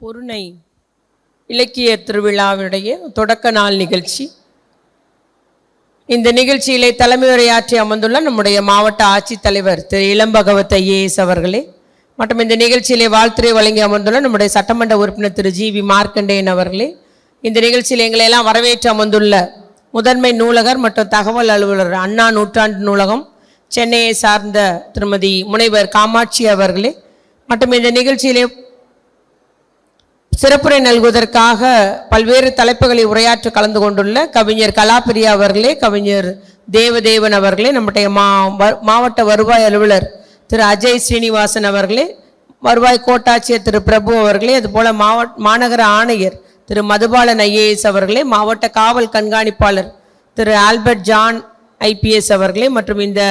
பொருணை இலக்கிய திருவிழாவுடைய தொடக்க நாள் நிகழ்ச்சி. இந்த நிகழ்ச்சியிலே தலைமை உரையாற்றி அமர்ந்துள்ள நம்முடைய மாவட்ட ஆட்சித்தலைவர் திரு இளம்பகவத் ஐஏஎஸ் அவர்களே மற்றும் இந்த நிகழ்ச்சியிலே வாழ்த்துறை வழங்கி அமர்ந்துள்ள நம்முடைய சட்டமன்ற உறுப்பினர் திரு ஜி வி மார்க்கண்டேயன் அவர்களே இந்த நிகழ்ச்சியில் எங்களை எல்லாம் வரவேற்று அமர்ந்துள்ள முதன்மை நூலகர் மற்றும் தகவல் அலுவலர் அண்ணா நூற்றாண்டு நூலகம் சென்னையை சார்ந்த திருமதி முனைவர் காமாட்சி அவர்களே மற்றும் இந்த நிகழ்ச்சியிலே சிறப்புரை நல்குவதற்காக பல்வேறு தலைப்புகளை உரையாற்ற கலந்து கொண்டுள்ள கவிஞர் கலாபிரியா அவர்களே கவிஞர் தேவதேவன் அவர்களே நம்முடைய மா மாவட்ட வருவாய் அலுவலர் திரு அஜய் ஸ்ரீனிவாசன் அவர்களே வருவாய் கோட்டாட்சியர் திரு பிரபு அவர்களே அதுபோல மாவட்ட மாநகர ஆணையர் திரு மதுபாலன் ஐஏஎஸ் அவர்களே மாவட்ட காவல் கண்காணிப்பாளர் திரு ஆல்பர்ட் ஜான் ஐபிஎஸ் அவர்களே மற்றும் இந்த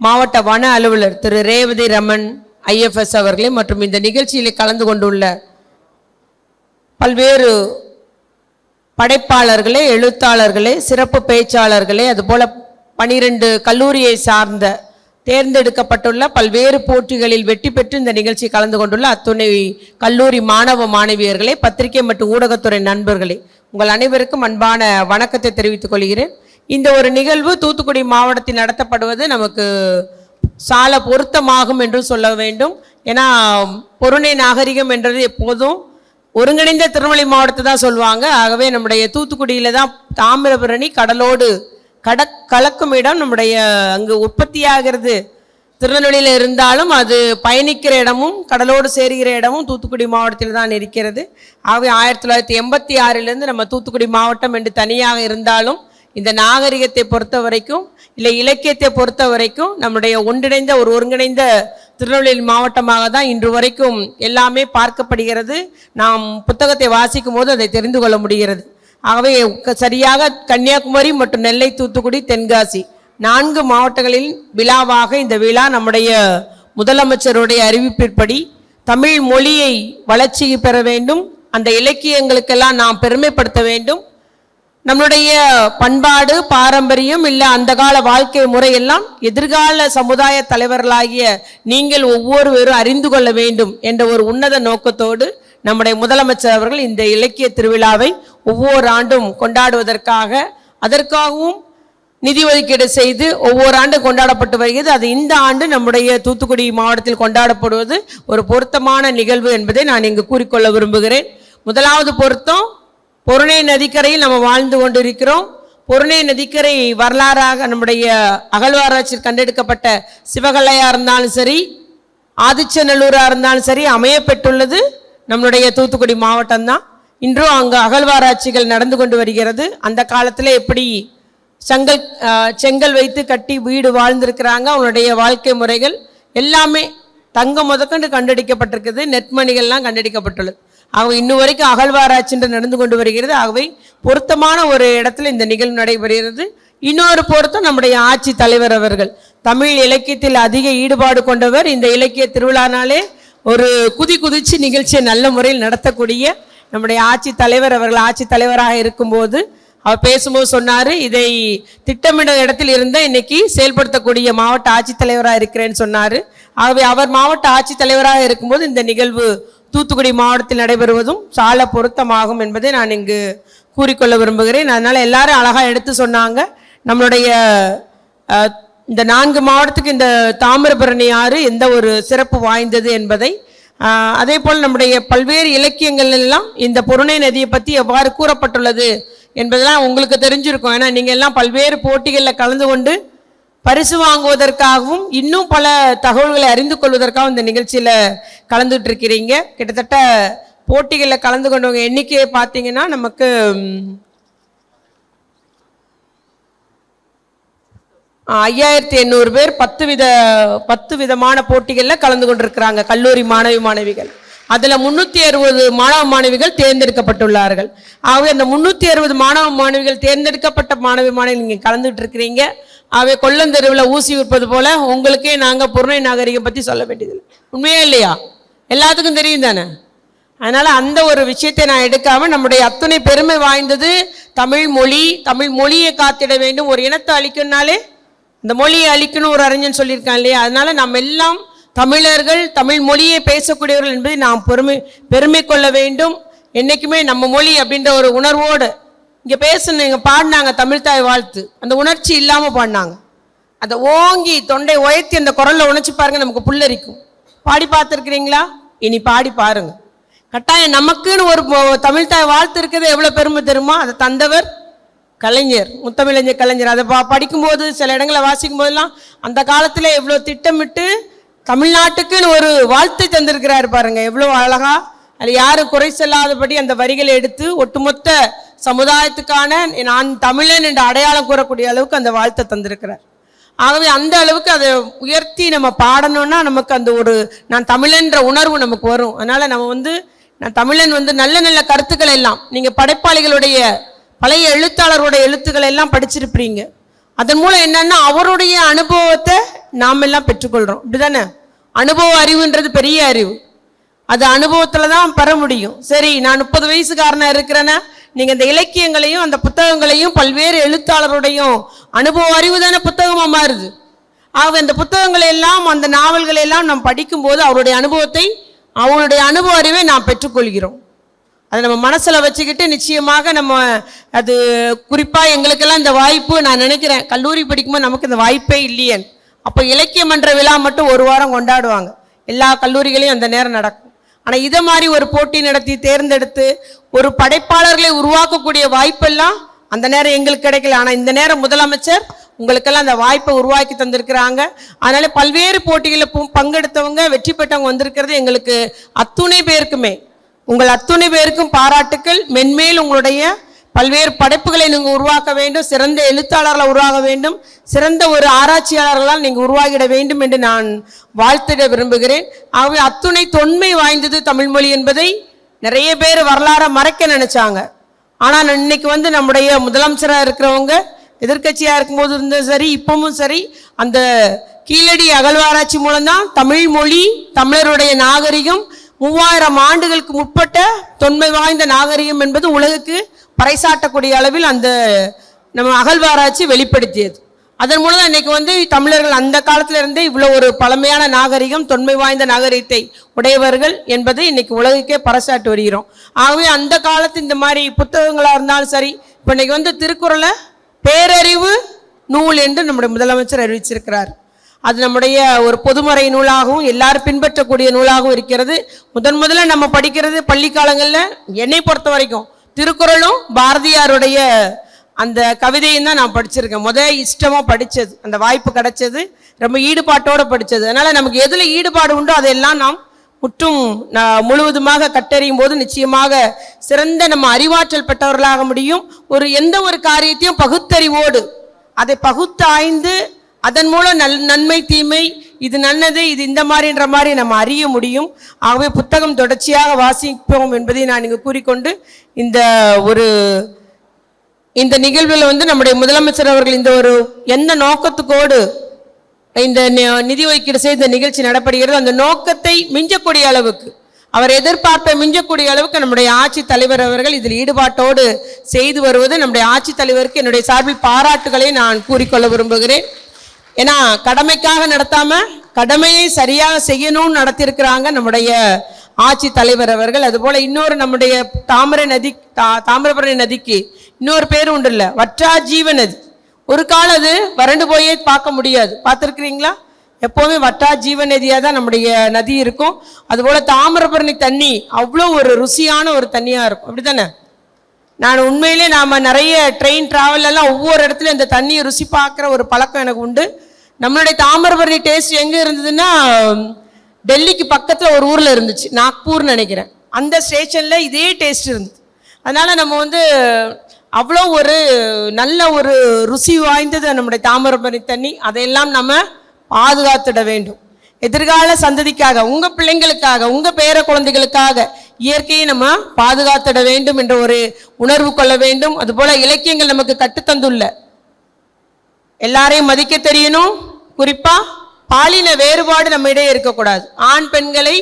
மாவட்ட வன அலுவலர் திரு ரேவதி ரமன் ஐஎஃப்எஸ் அவர்களே மற்றும் இந்த நிகழ்ச்சியில் கலந்து கொண்டுள்ள பல்வேறு படைப்பாளர்களே எழுத்தாளர்களே சிறப்பு பேச்சாளர்களே அதுபோல் பனிரெண்டு கல்லூரியை சார்ந்த தேர்ந்தெடுக்கப்பட்டுள்ள பல்வேறு போட்டிகளில் வெற்றி பெற்று இந்த நிகழ்ச்சி கலந்து கொண்டுள்ள அத்துணை கல்லூரி மாணவ மாணவியர்களே பத்திரிகை மற்றும் ஊடகத்துறை நண்பர்களே உங்கள் அனைவருக்கும் அன்பான வணக்கத்தை தெரிவித்துக் கொள்கிறேன். இந்த ஒரு நிகழ்வு தூத்துக்குடி மாவட்டத்தில் நடத்தப்படுவது நமக்கு சால பொருத்தமாகும் என்று சொல்ல வேண்டும். ஏன்னா பொருணை நாகரிகம் என்றது எப்போதும் ஒருங்கிணைந்த திருநெல்வேலி மாவட்டத்தை தான் சொல்லுவாங்க. ஆகவே நம்முடைய தூத்துக்குடியில் தான் தாமிரபரணி கடலோடு கட கலக்கும் இடம் நம்முடைய அங்கு உற்பத்தியாகிறது. திருநெல்வேலியில் இருந்தாலும் அது பயணிக்கிற இடமும் கடலோடு சேருகிற இடமும் தூத்துக்குடி மாவட்டத்தில் தான் இருக்கிறது. ஆகவே ஆயிரத்தி தொள்ளாயிரத்தி எண்பத்தி ஆறிலிருந்து நம்ம தூத்துக்குடி மாவட்டம் என்று தனியாக இருந்தாலும் இந்த நாகரிகத்தை பொறுத்த வரைக்கும் இல்லை இலக்கியத்தை பொறுத்த வரைக்கும் நம்முடைய ஒன்றிணைந்த ஒரு ஒருங்கிணைந்த திருநெல்வேலி மாவட்டமாக தான் இன்று வரைக்கும் எல்லாமே பார்க்கப்படுகிறது. நாம் புத்தகத்தை வாசிக்கும் போது அதை தெரிந்து கொள்ள முடிகிறது. ஆகவே சரியாக கன்னியாகுமரி மற்றும் நெல்லை தூத்துக்குடி தென்காசி நான்கு மாவட்டங்களில் விழாவாக இந்த விழா நம்முடைய முதலமைச்சருடைய அறிவிப்பின்படி தமிழ் மொழியை வளர்ச்சி பெற வேண்டும். அந்த இலக்கியங்களுக்கெல்லாம் நாம் பெருமைப்படுத்த வேண்டும். நம்மளுடைய பண்பாடு பாரம்பரியம் இல்லை அந்த கால வாழ்க்கை முறையெல்லாம் எதிர்கால சமுதாய தலைவர்களாகிய நீங்கள் ஒவ்வொருவரும் அறிந்து கொள்ள வேண்டும் என்ற ஒரு உன்னத நோக்கத்தோடு நம்முடைய முதலமைச்சர் அவர்கள் இந்த இலக்கிய திருவிழாவை ஒவ்வொரு ஆண்டும் கொண்டாடுவதற்காக அதற்காகவும் நிதி ஒதுக்கீடு செய்து ஒவ்வொரு ஆண்டும் கொண்டாடப்பட்டு வருகிறது. அது இந்த ஆண்டு நம்முடைய தூத்துக்குடி மாவட்டத்தில் கொண்டாடப்படுவது ஒரு பொருத்தமான நிகழ்வு என்பதை நான் இங்கு கூறிக்கொள்ள விரும்புகிறேன். முதலாவது பொருத்தம் பொருணை நதிக்கரையில் நம்ம வாழ்ந்து கொண்டிருக்கிறோம். பொருணை நதிக்கரை வரலாறாக நம்முடைய அகழ்வாராய்ச்சியில் கண்டெடுக்கப்பட்ட சிவகலையாக இருந்தாலும் சரி ஆதிச்சநல்லூராக இருந்தாலும் சரி அமையப்பெற்றுள்ளது நம்மளுடைய தூத்துக்குடி மாவட்டம் தான் இன்றும் அங்கு அகழ்வாராய்ச்சிகள் நடந்து கொண்டு வருகிறது. அந்த காலத்தில் எப்படி செங்கல் செங்கல் வைத்து கட்டி வீடு வாழ்ந்திருக்கிறாங்க அவனுடைய வாழ்க்கை முறைகள் எல்லாமே தங்கம் முதற்கொண்டு கண்டடிக்கப்பட்டிருக்குது. நெற்மணிகள்லாம் கண்டடிக்கப்பட்டுள்ளது. ஆகவே இன்னும் வரைக்கும் அகழ்வாராய்ச்சின்று நடந்து கொண்டு வருகிறது. ஆகவே பொருத்தமான ஒரு இடத்துல இந்த நிகழ்வு நடைபெறுகிறது. இன்னொரு பொருத்தம் நம்முடைய ஆட்சி தலைவர் அவர்கள். தமிழ் இலக்கியத்தில் அதிக ஈடுபாடு கொண்டவர். இந்த இலக்கிய திருவிழானாலே ஒரு குதி குதிச்சு நிகழ்ச்சியை நல்ல முறையில் நடத்தக்கூடிய நம்முடைய ஆட்சி தலைவர் அவர்கள் ஆட்சி தலைவராக இருக்கும்போது அவர் பேசும்போது சொன்னார் இதை திட்டமிட இடத்தில் இருந்த இன்னைக்கு செயல்படுத்தக்கூடிய மாவட்ட ஆட்சித்தலைவராக இருக்கிறேன்னு சொன்னார். ஆகவே அவர் மாவட்ட ஆட்சித்தலைவராக இருக்கும்போது இந்த நிகழ்வு தூத்துக்குடி மாவட்டத்தில் நடைபெறுவதும் சால பொருத்தமாகும் என்பதை நான் இங்கு கூறிக்கொள்ள விரும்புகிறேன். அதனால் எல்லாரும் அழகாக எடுத்து சொன்னாங்க. நம்மளுடைய இந்த நான்கு மாவட்டத்துக்கு இந்த தாமிரபரணி ஆறு எந்த ஒரு சிறப்பு வாய்ந்தது என்பதை அதே போல் நம்முடைய பல்வேறு இலக்கியங்கள் எல்லாம் இந்த பொருணை நதியை பற்றி எவ்வாறு கூறப்பட்டுள்ளது என்பதெல்லாம் உங்களுக்கு தெரிஞ்சிருக்கும். ஏன்னா நீங்கள் எல்லாம் பல்வேறு போட்டிகளில் கலந்து கொண்டு பரிசு வாங்குவதற்காகவும் இன்னும் பல தகவல்களை அறிந்து கொள்வதற்காகவும் இந்த நிகழ்ச்சியில் கலந்துட்டு இருக்கிறீங்க கிட்டத்தட்ட போட்டிகளில் கலந்து கொண்டவங்க எண்ணிக்கையை பார்த்தீங்கன்னா நமக்கு ஐயாயிரத்தி எண்ணூறு பேர் பத்து வித பத்து விதமான போட்டிகளில் கலந்து கொண்டிருக்கிறாங்க கல்லூரி மாணவி மாணவிகள். அதில் முந்நூற்றி அறுபது மாணவ மாணவிகள் தேர்ந்தெடுக்கப்பட்டுள்ளார்கள். ஆகவே அந்த முந்நூற்றி அறுபது மாணவ மாணவிகள் தேர்ந்தெடுக்கப்பட்ட மாணவி மாணவிகள் நீங்கள் கலந்துகிட்டு இருக்கிறீங்க அவை கொல்லந்தெருவில் ஊசி விற்பது போல உங்களுக்கே நாங்கள் புறநை நாகரிகம் பற்றி சொல்ல வேண்டியதில்லை. உண்மையா இல்லையா? எல்லாத்துக்கும் தெரியும் தானே? அதனால் அந்த ஒரு விஷயத்தை நான் எடுக்காமல் நம்முடைய அத்தனை பெருமை வாய்ந்தது தமிழ் மொழி தமிழ் மொழியை காத்திட வேண்டும் ஒரு இனத்தை அழிக்கணும்னாலே இந்த மொழியை அழிக்கணும் ஒரு அறிஞன் சொல்லியிருக்கான் இல்லையா? அதனால் நம்ம எல்லாம் தமிழர்கள் தமிழ் மொழியை பேசக்கூடியவர்கள் என்பதை நாம் பெருமை பெருமை கொள்ள வேண்டும். என்றைக்குமே நம்ம மொழி அப்படின்ற ஒரு உணர்வோடு இங்கே பேசுன இங்கே பாடினாங்க தமிழ் தாய் வாழ்த்து. அந்த உணர்ச்சி இல்லாமல் பாடினாங்க. அதை ஓங்கி தொண்டை உயர்த்தி அந்த குரல்ல உணர்ச்சி பாருங்க நமக்கு புல்லரிக்கும். பாடி பார்த்துருக்குறீங்களா? இனி பாடி பாருங்க. கட்டாயம் நமக்குன்னு ஒரு மொ- தமிழ் தாய் வாழ்த்து இருக்கிறது எவ்வளோ பெருமை தெரியுமா? அதை தந்தவர் கலைஞர் முத்தமிழஞ்சர் கலைஞர். அதை பா படிக்கும்போது சில இடங்களை வாசிக்கும் போதெல்லாம் அந்த காலத்தில் எவ்வளோ திட்டமிட்டு தமிழ்நாட்டுக்குன்னு ஒரு வாழ்த்து தந்திருக்கிறாரு பாருங்க. எவ்வளோ அழகாக அது யாரும் குறை செல்லாதபடி அந்த வரிகளை எடுத்து ஒட்டுமொத்த சமுதாயத்துக்கான நான் தமிழன் என்ற அடையாளம் கூறக்கூடிய அளவுக்கு அந்த வாழ்த்தை தந்திருக்கிறார். ஆகவே அந்த அளவுக்கு அதை உயர்த்தி நம்ம பாடணும்னா நமக்கு அந்த ஒரு நான் தமிழன்ற உணர்வு நமக்கு வரும். அதனால் நம்ம வந்து நான் தமிழன் வந்து நல்ல நல்ல கருத்துக்கள் எல்லாம் நீங்கள் படைப்பாளிகளுடைய பழைய எழுத்தாளருடைய எழுத்துக்களை எல்லாம் படிச்சிருப்பீங்க. அதன் மூலம் என்னன்னா அவருடைய அனுபவத்தை நாம் எல்லாம் இப்படி தானே அனுபவ அறிவுன்றது பெரிய அறிவு. அது அனுபவத்தில் தான் பெற முடியும். சரி நான் முப்பது வயசுக்காரனாக இருக்கிறேன்னா நீங்கள் இந்த இலக்கியங்களையும் அந்த புத்தகங்களையும் பல்வேறு எழுத்தாளருடையும் அனுபவ அறிவு தானே புத்தகமாக மாறுது. ஆக இந்த புத்தகங்களை எல்லாம் அந்த நாவல்களை எல்லாம் நாம் படிக்கும்போது அவருடைய அனுபவத்தை அவருடைய அனுபவ அறிவை நாம் பெற்றுக்கொள்கிறோம். அதை நம்ம மனசில் வச்சுக்கிட்டு நிச்சயமாக நம்ம அது குறிப்பாக எங்களுக்கெல்லாம் இந்த வாய்ப்பு நான் நினைக்கிறேன். கல்லூரி படிக்கும்போது நமக்கு இந்த வாய்ப்பே இல்லையே அப்போ இலக்கிய மன்ற விழா மட்டும் ஒரு வாரம் கொண்டாடுவாங்க. எல்லா கல்லூரிகளையும் அந்த நேரம் நடக்கும். ஆனால் இதை மாதிரி ஒரு போட்டி நடத்தி தேர்ந்தெடுத்து ஒரு படைப்பாளர்களை உருவாக்கக்கூடிய வாய்ப்பெல்லாம் அந்த நேரம் எங்களுக்கு கிடைக்கல. ஆனால் இந்த நேரம் முதலமைச்சர் உங்களுக்கெல்லாம் அந்த வாய்ப்பை உருவாக்கி தந்திருக்கிறாங்க. அதனால பல்வேறு போட்டிகளில் பங்கெடுத்தவங்க வெற்றி பெற்றவங்க வந்திருக்கிறது எங்களுக்கு அத்துணை பேருக்குமே. உங்கள் அத்துணை பேருக்கும் பாராட்டுக்கள். மென்மேல் உங்களுடைய பல்வேறு படைப்புகளை நீங்கள் உருவாக்க வேண்டும். சிறந்த எழுத்தாளர்களை உருவாக வேண்டும். சிறந்த ஒரு ஆராய்ச்சியாளர்களால் நீங்கள் உருவாகிட வேண்டும் என்று நான் வாழ்த்திட விரும்புகிறேன். ஆகவே அத்துணை தொன்மை வாய்ந்தது தமிழ்மொழி என்பதை நிறைய பேர் வரலாறை மறைக்க நினைச்சாங்க. ஆனால் இன்னைக்கு வந்து நம்முடைய முதலமைச்சராக இருக்கிறவங்க எதிர்கட்சியாக இருக்கும்போது இருந்தும் சரி இப்பவும் சரி அந்த கீழடி அகழ்வாராய்ச்சி மூலம்தான் தமிழ் மொழி தமிழருடைய நாகரிகம் மூவாயிரம் ஆண்டுகளுக்கு முற்பட்ட தொன்மை வாய்ந்த நாகரிகம் என்பது உலகுக்கு பறைசாட்டக்கூடிய அளவில் அந்த நம்ம அகழ்வாராய்ச்சி வெளிப்படுத்தியது. அதன் மூலம் தான் இன்னைக்கு வந்து தமிழர்கள் அந்த காலத்துல இருந்தே இவ்வளோ ஒரு பழமையான நாகரிகம் தொன்மை வாய்ந்த நாகரிகத்தை உடையவர்கள் என்பதை இன்னைக்கு உலகுக்கே பறைசாட்டு வருகிறோம். ஆகவே அந்த காலத்து இந்த மாதிரி புத்தகங்களாக இருந்தாலும் சரி இப்போ இன்னைக்கு வந்து திருக்குறளை பேரறிவு நூல் என்று நம்முடைய முதலமைச்சர் அறிவிச்சிருக்கிறார். அது நம்முடைய ஒரு பொதுமறை நூலாகவும் எல்லாரும் பின்பற்றக்கூடிய நூலாகவும் இருக்கிறது. முதன் முதல்ல நம்ம படிக்கிறது பள்ளி காலங்களில் என்னை பொறுத்த வரைக்கும். திருக்குறளும் பாரதியாருடைய அந்த கவிதையும் தான் நான் படிச்சிருக்கேன். முதல் இஷ்டமாக படித்தது அந்த வாய்ப்பு கிடைச்சது. ரொம்ப ஈடுபாட்டோடு படித்தது அதனால் நமக்கு எதில் ஈடுபாடு உண்டோ அதையெல்லாம் நாம் முற்றும் நான் முழுவதுமாக கட்டறியும் போது நிச்சயமாக சிறந்த நம்ம அறிவாற்றல் பெற்றவர்களாக முடியும். ஒரு எந்த ஒரு காரியத்தையும் பகுத்தறிவோடு அதை பகுத்தாய்ந்து அதன் மூலம் நல் நன்மை தீமை இது நல்லது இது இந்த மாதிரின்ற மாதிரி நம்ம அறிய முடியும். ஆகவே புத்தகம் தொடர்ச்சியாக வாசிப்போம் என்பதை நான் இங்கு கூறிக்கொண்டு இந்த ஒரு இந்த நிகழ்வில் வந்து நம்முடைய முதலமைச்சர் அவர்கள் இந்த ஒரு எந்த நோக்கத்துக்கோடு இந்த நி- நிதி ஒதுக்கீடு செய்த நிகழ்ச்சி நடப்படுகிறது அந்த நோக்கத்தை மிஞ்சக்கூடிய அளவுக்கு அவர் எதிர்பார்ப்பை மிஞ்சக்கூடிய அளவுக்கு நம்முடைய ஆட்சி தலைவர் அவர்கள் இதில் ஈடுபாட்டோடு செய்து வருவது நம்முடைய ஆட்சித்தலைவருக்கு என்னுடைய சார்பில் பாராட்டுகளை நான் கூறிக்கொள்ள விரும்புகிறேன். ஏன்னா கடமைக்காக நடத்தாம கடமையை சரியாக செய்யணும்னு நடத்தியிருக்கிறாங்க நம்முடைய ஆட்சி தலைவர் அவர்கள். அதுபோல இன்னொரு நம்முடைய தாமரை நதி தா- தாமிரபரணி நதிக்கு இன்னொரு பேர் உண்டு இல்லை வற்றா ஜீவ நதி. ஒரு காலம் அது வறண்டு போயே பார்க்க முடியாது. பார்த்துருக்குறீங்களா? எப்போவுமே வற்றா ஜீவ நதியாக தான் நம்முடைய நதி இருக்கும். அதுபோல் தாமிரபரணி தண்ணி அவ்வளோ ஒரு ருசியான ஒரு தண்ணியாக இருக்கும். அப்படிதானே நான் உண்மையிலே நாம் நிறைய ட்ரெயின் ட்ராவல்லாம் ஒவ்வொரு இடத்துலையும் இந்த தண்ணியை ருசி பார்க்குற ஒரு பழக்கம் எனக்கு உண்டு. நம்மளுடைய தாமிரபரணி டேஸ்ட் எங்கே இருந்ததுன்னா டெல்லிக்கு பக்கத்தில் ஒரு ஊரில் இருந்துச்சு நாக்பூர்னு நினைக்கிறேன். அந்த ஸ்டேஷனில் இதே டேஸ்ட் இருந்தது. அதனால் நம்ம வந்து அவ்வளோ ஒரு நல்ல ஒரு ருசி வாய்ந்தது நம்முடைய தாமிரபரணி தண்ணி. அதையெல்லாம் நம்ம பாதுகாத்துட வேண்டும். எதிர்கால சந்ததிக்காக உங்கள் பிள்ளைங்களுக்காக உங்கள் பேர குழந்தைகளுக்காக இயற்கையை நம்ம பாதுகாத்திட வேண்டும் என்ற ஒரு உணர்வு கொள்ள வேண்டும். அதுபோல் இலக்கியங்கள் நமக்கு கற்றுத்தந்துள்ள எல்லாரையும் மதிக்க தெரியணும். குறிப்பாக பாலின வேறுபாடு நம்ம இடையே இருக்கக்கூடாது. ஆண் பெண்களை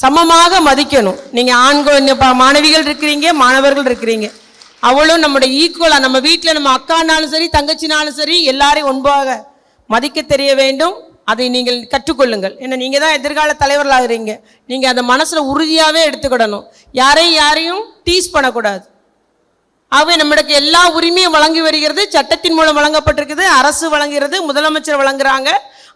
சமமாக மதிக்கணும். நீங்கள் ஆண்கள் மாணவிகள் இருக்கிறீங்க மாணவர்கள் இருக்கிறீங்க. அவ்வளோ நம்முடைய ஈக்குவலாக நம்ம வீட்டில் நம்ம அக்கானாலும் சரி தங்கச்சினாலும் சரி எல்லாரையும் ஒன்பாக மதிக்க தெரிய வேண்டும். அதை நீங்கள் கற்றுக்கொள்ளுங்கள். ஏன்னா நீங்கள் தான் எதிர்கால தலைவர்களாகிறீங்க. நீங்கள் அதை மனசில் உறுதியாகவே எடுத்துக்கிடணும். யாரையும் யாரையும் டீஸ் பண்ணக்கூடாது. ஆகவே நம்மளுக்கு எல்லா உரிமையும் வழங்கி வருகிறது சட்டத்தின் மூலம் வழங்கப்பட்டிருக்குது அரசு வழங்குகிறது முதலமைச்சர் வழங்குறாங்க.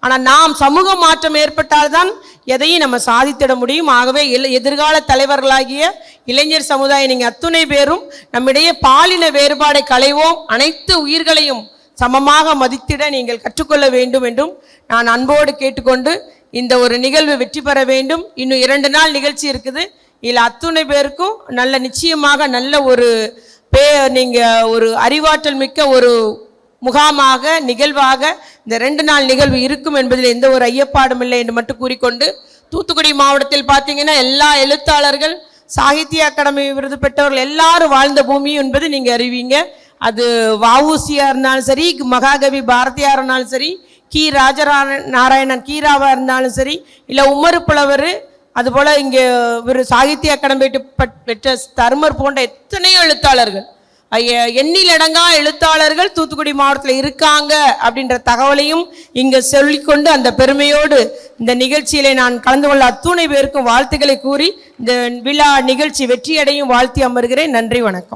ஆனால் நாம் சமூக மாற்றம் ஏற்பட்டால்தான் எதையும் நம்ம சாதித்திட முடியும். ஆகவே எதிர்கால தலைவர்களாகிய இளைஞர் சமுதாயம் நீங்கள் அத்துணை பேரும் நம்மிடையே பாலின வேறுபாடை களைவோம். அனைத்து உயிர்களையும் சமமாக மதித்திட நீங்கள் கற்றுக்கொள்ள வேண்டும் என்றும் நான் அன்போடு கேட்டுக்கொண்டு இந்த ஒரு நிகழ்வு வெற்றி பெற வேண்டும். இன்னும் இரண்டு நாள் நிகழ்ச்சி இருக்குது. இதில் அத்துணை பேருக்கும் நல்ல நிச்சயமாக நல்ல ஒரு பே நீங்கள் ஒரு அறிவாற்றல் மிக்க ஒரு முகாமாக நிகழ்வாக இந்த ரெண்டு நாள் நிகழ்வு இருக்கும் என்பதில் எந்த ஒரு ஐயப்பாடும் இல்லை என்று மட்டும் கூறிக்கொண்டு தூத்துக்குடி மாவட்டத்தில் பார்த்தீங்கன்னா எல்லா எழுத்தாளர்கள் சாகித்ய அகாடமி விருது பெற்றவர்கள் எல்லாரும் வாழ்ந்த பூமி என்பது நீங்கள் அறிவீங்க. அது வவுசியாக இருந்தாலும் சரி மகாகவி பாரதியார் இருந்தாலும் சரி கி. ராஜரா நாராயணன் கீராவாக இருந்தாலும் சரி இல்லை உமரு புலவர் அதுபோல் இங்கே ஒரு சாகித்ய அகாடமி பெற்ற தருமர் போன்ற எத்தனையோ எழுத்தாளர்கள். எண்ணிலடங்கா எழுத்தாளர்கள் தூத்துக்குடி மாவட்டத்தில் இருக்காங்க அப்படின்ற தகவலையும் இங்கே சொல்லிக்கொண்டு அந்த பெருமையோடு இந்த நிகழ்ச்சியிலே நான் கலந்து கொள்ள அத்துணை பேருக்கும் வாழ்த்துக்களை கூறி இந்த விழா நிகழ்ச்சி வெற்றியடையும் வாழ்த்தி அமர்கிறேன். நன்றி வணக்கம்.